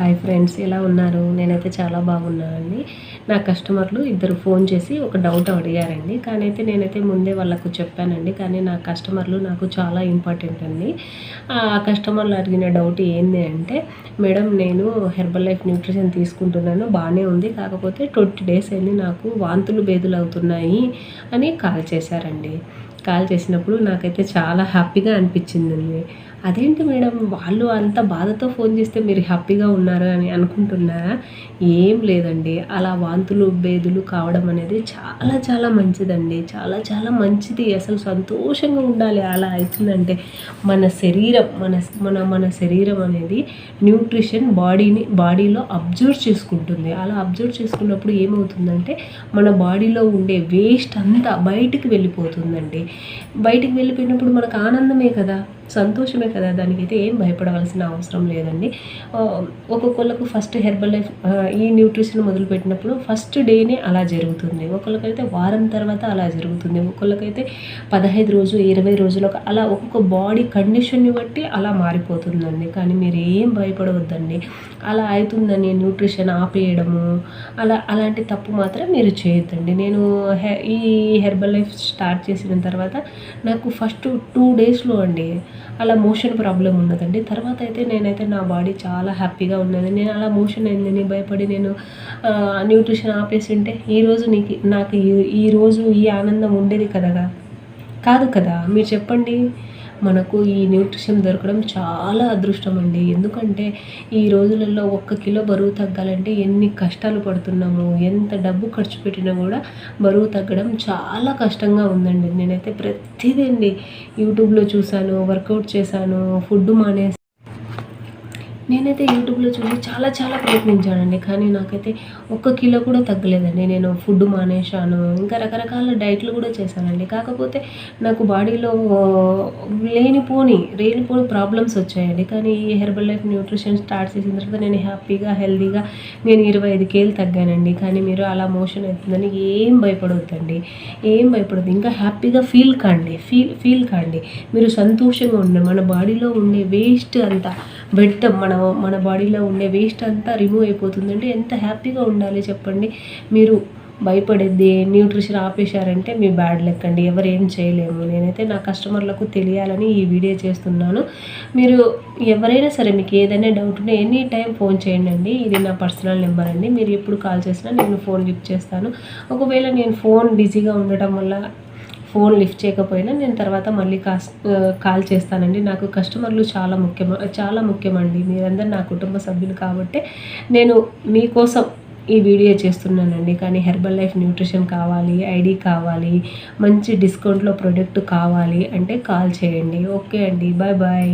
Hi friends ఎలా ఉన్నారు? నేనైతే చాలా బాగున్నానండి నా కస్టమర్లు ఇద్దరు ఫోన్ చేసి ఒక డౌట్ అడిగారండి. కానీ అయితే నేనైతే ముందే వాళ్ళకు చెప్పానండి. కానీ నా కస్టమర్లు నాకు చాలా ఇంపార్టెంట్ అండి. ఆ కస్టమర్లు అడిగిన డౌట్ ఏంది అంటే మేడం నేను హెర్బల్ లైఫ్ న్యూట్రిషన్ తీసుకుంటున్నాను బాగానే ఉంది. కాకపోతే ట్వంటీ డేస్ అయింది నాకు వాంతులు బేదులు అవుతున్నాయి అని కాల్ చేశారండి. కాల్ చేసినప్పుడు నాకైతే చాలా హ్యాపీగా అనిపించిందండి. అదేంటి మేడం? వాళ్ళు అంత బాధతో ఫోన్ చేస్తే మీరు హ్యాపీగా ఉన్నారు అని అనుకుంటున్నారా? ఏం లేదండి. అలా వాంతులు బేదులు కావడం అనేది చాలా చాలా మంచిదండి. చాలా చాలా మంచిది. అసలు సంతోషంగా ఉండాలి. అలా అవుతుందంటే మన శరీరం మన మన మన శరీరం అనేది న్యూట్రిషన్ బాడీని బాడీలో అబ్జర్వ్ చేసుకుంటుంది. అలా అబ్జర్వ్ చేసుకున్నప్పుడు ఏమవుతుందంటే మన బాడీలో ఉండే వేస్ట్ అంతా బయటికి వెళ్ళిపోతుందండి. బయటికి వెళ్ళిపోయినప్పుడు మనకు ఆనందమే కదా? సంతోషమే కదా దానికైతే ఏం భయపడవలసిన అవసరం లేదండి. ఒక్కొక్కళ్ళకు ఫస్ట్ హెర్బల్ లైఫ్ ఈ న్యూట్రిషన్ మొదలుపెట్టినప్పుడు ఫస్ట్ డేనే అలా జరుగుతుంది. ఒకళ్ళకైతే వారం తర్వాత అలా జరుగుతుంది. ఒకళ్ళకైతే పదహైదు రోజు ఇరవై రోజులకు అలా ఒక్కొక్క బాడీ కండిషన్ని బట్టి అలా మారిపోతుందండి. కానీ మీరు ఏం భయపడవద్దండి. అలా అవుతుందని న్యూట్రిషన్ ఆపేయడము అలా అలాంటి తప్పు మాత్రం మీరు చేయొద్దండి. నేను హె ఈ హెర్బల్ లైఫ్ స్టార్ట్ చేసిన తర్వాత నాకు ఫస్ట్ టూ డేస్లో అండి అలా మోషన్ ప్రాబ్లం ఉన్నదండి. తర్వాత అయితే నేనైతే నా బాడీ చాలా హ్యాపీగా ఉన్నది. నేను అలా మోషన్ అయిందని భయపడి నేను న్యూట్రిషన్ ఆపేసి ఉంటే ఈరోజు నీకు నాకు ఈ ఈరోజు ఈ ఆనందం ఉండేది కదా కాదు కదా? మీరు చెప్పండి. మనకు ఈ న్యూట్రిషన్ దొరకడం చాలా అదృష్టం అండి ఎందుకంటే ఈ రోజులలో ఒక్క కిలో బరువు తగ్గాలంటే ఎన్ని కష్టాలు పడుతున్నాము ఎంత డబ్బు ఖర్చు పెట్టినా కూడా బరువు తగ్గడం చాలా కష్టంగా ఉందండి. నేనైతే ప్రతిదీ అండి యూట్యూబ్లో చూశాను వర్కౌట్ చేశాను ఫుడ్ మానేసి నేనైతే యూట్యూబ్లో చూసి చాలా చాలా ప్రయత్నించానండి కానీ నాకైతే ఒక్క కిలో కూడా తగ్గలేదండి. నేను ఫుడ్ మానేశాను ఇంకా రకరకాల డైట్లు కూడా చేశానండి. కాకపోతే నాకు బాడీలో లేనిపోని లేనిపోని ప్రాబ్లమ్స్ వచ్చాయండి. కానీ ఈ హెర్బల్ లైఫ్ న్యూట్రిషన్ స్టార్ట్ చేసిన తర్వాత నేను హ్యాపీగా హెల్తీగా నేను ఇరవై ఐదు కేలు తగ్గానండి. కానీ మీరు అలా మోషన్ అవుతుందని ఏం భయపడవద్దండి ఏం భయపడద్దు. ఇంకా హ్యాపీగా ఫీల్ కాండి ఫీల్ ఫీల్ కాండి. మీరు సంతోషంగా ఉండండి. మన బాడీలో ఉండే వేస్ట్ అంతా బెడ్ మన మన బాడీలో ఉండే వేస్ట్ అంతా రిమూవ్ అయిపోతుంది. అంటే ఎంత హ్యాపీగా ఉండాలి చెప్పండి? మీరు భయపడేది న్యూట్రిషన్ ఆపేశారంటే మీ బ్యాడ్ లెక్కండి ఎవరు ఏం చేయలేము. నేనైతే నా కస్టమర్లకు తెలియాలని ఈ వీడియో చేస్తున్నాను. మీరు ఎవరైనా సరే మీకు ఏదైనా డౌట్ ఉంటే ఎనీ టైం ఫోన్ చేయండి అండి. ఇది నా పర్సనల్ నెంబర్ అండి. మీరు ఎప్పుడు కాల్ చేసినా నేను ఫోన్ లిఫ్ట్ చేస్తాను. ఒకవేళ నేను ఫోన్ బిజీగా ఉండటం వల్ల ఫోన్ లిఫ్ట్ చేయకపోయినా నేను తర్వాత మళ్ళీ కాస్ కాల్ చేస్తానండి. నాకు కస్టమర్లు చాలా ముఖ్యం చాలా ముఖ్యమండి. మీరందరూ నా కుటుంబ సభ్యులు కాబట్టి నేను మీకోసం ఈ వీడియో చేస్తున్నానండి. కానీ హెర్బల్ లైఫ్ న్యూట్రిషన్ కావాలి ఐడి కావాలి మంచి డిస్కౌంట్లో ప్రోడక్ట్ కావాలి అంటే కాల్ చేయండి. ఓకే అండి. Bye bye.